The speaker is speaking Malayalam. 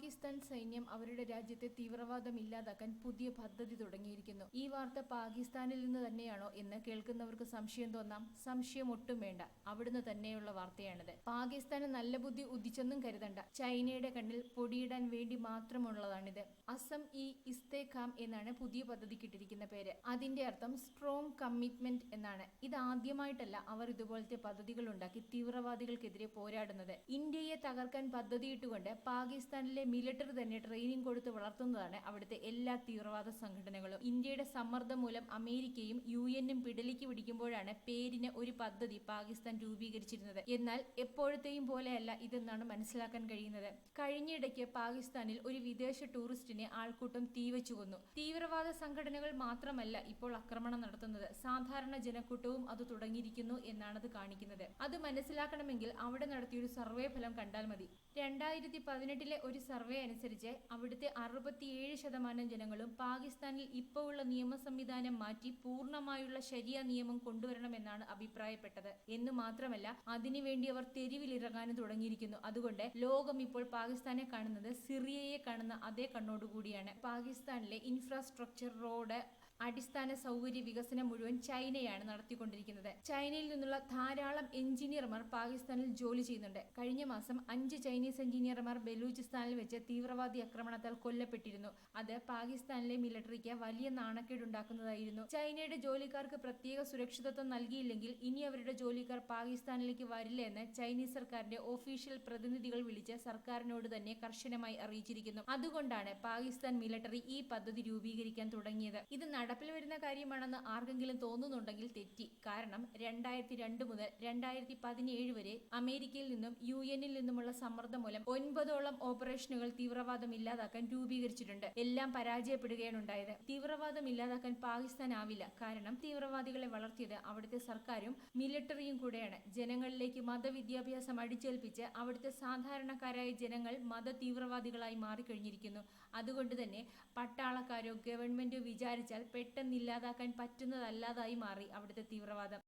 പാകിസ്ഥാൻ സൈന്യം അവരുടെ രാജ്യത്തെ തീവ്രവാദം ഇല്ലാതാക്കാൻ പുതിയ പദ്ധതി തുടങ്ങിയിരിക്കുന്നു. ഈ വാർത്ത പാകിസ്ഥാനിൽ നിന്ന് തന്നെയാണോ എന്ന് കേൾക്കുന്നവർക്ക് സംശയം തോന്നാം. സംശയം ഒട്ടും വേണ്ട. അവിടുന്ന് തന്നെയുള്ള വാർത്തയാണിത്. പാകിസ്ഥാന് നല്ല ബുദ്ധി ഉദിച്ചെന്നും കരുതണ്ട. ചൈനയുടെ കണ്ണിൽ പൊടിയിടാൻ വേണ്ടി മാത്രമുള്ളതാണിത്. അസം ഇ ഇസ്തേഖാം എന്നാണ് പുതിയ പദ്ധതി കിട്ടിയിരിക്കുന്ന പേര്. അതിന്റെ അർത്ഥം സ്ട്രോങ് കമ്മിറ്റ്മെന്റ് എന്നാണ്. ഇത് ആദ്യമായിട്ടല്ല അവർ ഇതുപോലത്തെ പദ്ധതികൾ ഉണ്ടാക്കി തീവ്രവാദികൾക്കെതിരെ പോരാടുന്നത്. ഇന്ത്യയെ തകർക്കാൻ പദ്ധതിയിട്ടുകൊണ്ട് പാകിസ്ഥാനിലെ മിലിറ്ററി തന്നെ ട്രെയിനിങ് കൊടുത്ത് വളർത്തുന്നതാണ് അവിടുത്തെ എല്ലാ തീവ്രവാദ സംഘടനകളും. ഇന്ത്യയുടെ സമ്മർദ്ദം മൂലം അമേരിക്കയും യു എന്നും പിടലിക്ക് പിടിക്കുമ്പോഴാണ് പേരിന് ഒരു പദ്ധതി പാകിസ്ഥാൻ രൂപീകരിച്ചിരുന്നത്. എന്നാൽ എപ്പോഴത്തെയും പോലെയല്ല ഇതെന്നാണ് മനസ്സിലാക്കാൻ കഴിയുന്നത്. കഴിഞ്ഞിടയ്ക്ക് പാകിസ്ഥാനിൽ ഒരു വിദേശ ടൂറിസ്റ്റിനെ ആൾക്കൂട്ടം തീവച്ചു കൊന്നു. തീവ്രവാദ സംഘടനകൾ മാത്രമല്ല ഇപ്പോൾ ആക്രമണം നടത്തുന്നത്. സാധാരണ ജനക്കൂട്ടവും അത് തുടങ്ങിയിരിക്കുന്നു എന്നാണത് കാണിക്കുന്നത്. അത് മനസ്സിലാക്കണമെങ്കിൽ അവിടെ നടത്തിയൊരു സർവേ ഫലം കണ്ടാൽ മതി. രണ്ടായിരത്തി പതിനെട്ടിലെ ഒരു അനുസരിച്ച് അവിടുത്തെ അറുപത്തിയേഴ് ശതമാനം ജനങ്ങളും പാകിസ്ഥാനിൽ ഇപ്പോൾ ഉള്ള നിയമ സംവിധാനം മാറ്റി പൂർണമായുള്ള ശരിയ നിയമം കൊണ്ടുവരണമെന്നാണ് അഭിപ്രായപ്പെട്ടത്. എന്ന് മാത്രമല്ല അതിനുവേണ്ടി അവർ തെരുവിലിറങ്ങാനും തുടങ്ങിയിരിക്കുന്നു. അതുകൊണ്ട് ലോകം ഇപ്പോൾ പാകിസ്ഥാനെ കാണുന്നത് സിറിയയെ കാണുന്ന അതേ കണ്ണോടുകൂടിയാണ്. പാകിസ്ഥാനിലെ ഇൻഫ്രാസ്ട്രക്ചർ റോഡ് അടിസ്ഥാന സൗകര്യ വികസനം മുഴുവൻ ചൈനയാണ് നടത്തിക്കൊണ്ടിരിക്കുന്നത്. ചൈനയിൽ നിന്നുള്ള ധാരാളം എഞ്ചിനീയർമാർ പാകിസ്ഥാനിൽ ജോലി ചെയ്യുന്നുണ്ട്. കഴിഞ്ഞ മാസം അഞ്ച് ചൈനീസ് എഞ്ചിനീയർമാർ ബലൂചിസ്ഥാനിൽ വെച്ച് തീവ്രവാദി ആക്രമണത്താൽ കൊല്ലപ്പെട്ടിരുന്നു. അത് പാകിസ്ഥാനിലെ മിലിറ്ററിക്ക് വലിയ നാണക്കേടുണ്ടാക്കുന്നതായിരുന്നു. ചൈനയുടെ ജോലിക്കാർക്ക് പ്രത്യേക സുരക്ഷിതത്വം നൽകിയില്ലെങ്കിൽ ഇനി അവരുടെ ജോലിക്കാർ പാകിസ്ഥാനിലേക്ക് വരില്ല എന്ന് ചൈനീസ് സർക്കാരിന്റെ ഒഫീഷ്യൽ പ്രതിനിധികൾ വിളിച്ച് സർക്കാരിനോട് തന്നെ കർശനമായി അറിയിച്ചിരിക്കുന്നു. അതുകൊണ്ടാണ് പാകിസ്ഥാൻ മിലിറ്ററി ഈ പദ്ധതി രൂപീകരിക്കാൻ തുടങ്ങിയത്. ഇത് നടപ്പിൽ വരുന്ന കാര്യമാണെന്ന് ആർക്കെങ്കിലും തോന്നുന്നുണ്ടെങ്കിൽ തെറ്റി. കാരണം രണ്ടായിരത്തി രണ്ട് മുതൽ രണ്ടായിരത്തി പതിനേഴ് വരെ അമേരിക്കയിൽ നിന്നും യു എന്നിൽ നിന്നുമുള്ള സമ്മർദ്ദം മൂലം ഒൻപതോളം ഓപ്പറേഷനുകൾ തീവ്രവാദം ഇല്ലാതാക്കാൻ രൂപീകരിച്ചിട്ടുണ്ട്. എല്ലാം പരാജയപ്പെടുകയാണ് ഉണ്ടായത്. തീവ്രവാദം ഇല്ലാതാക്കാൻ പാകിസ്ഥാൻ ആവില്ല. കാരണം തീവ്രവാദികളെ വളർത്തിയത് അവിടുത്തെ സർക്കാരും മിലിറ്ററിയും കൂടെയാണ്. ജനങ്ങളിലേക്ക് മതവിദ്യാഭ്യാസം അടിച്ചേൽപ്പിച്ച് അവിടുത്തെ സാധാരണക്കാരായ ജനങ്ങൾ മത തീവ്രവാദികളായി മാറിക്കഴിഞ്ഞിരിക്കുന്നു. അതുകൊണ്ട് തന്നെ പട്ടാളക്കാരോ ഗവൺമെന്റോ വിചാരിച്ചാൽ പെട്ടെന്ന് ഇല്ലാതാക്കാൻ പറ്റുന്നതല്ലാതായി മാറി അവിടുത്തെ തീവ്രവാദം.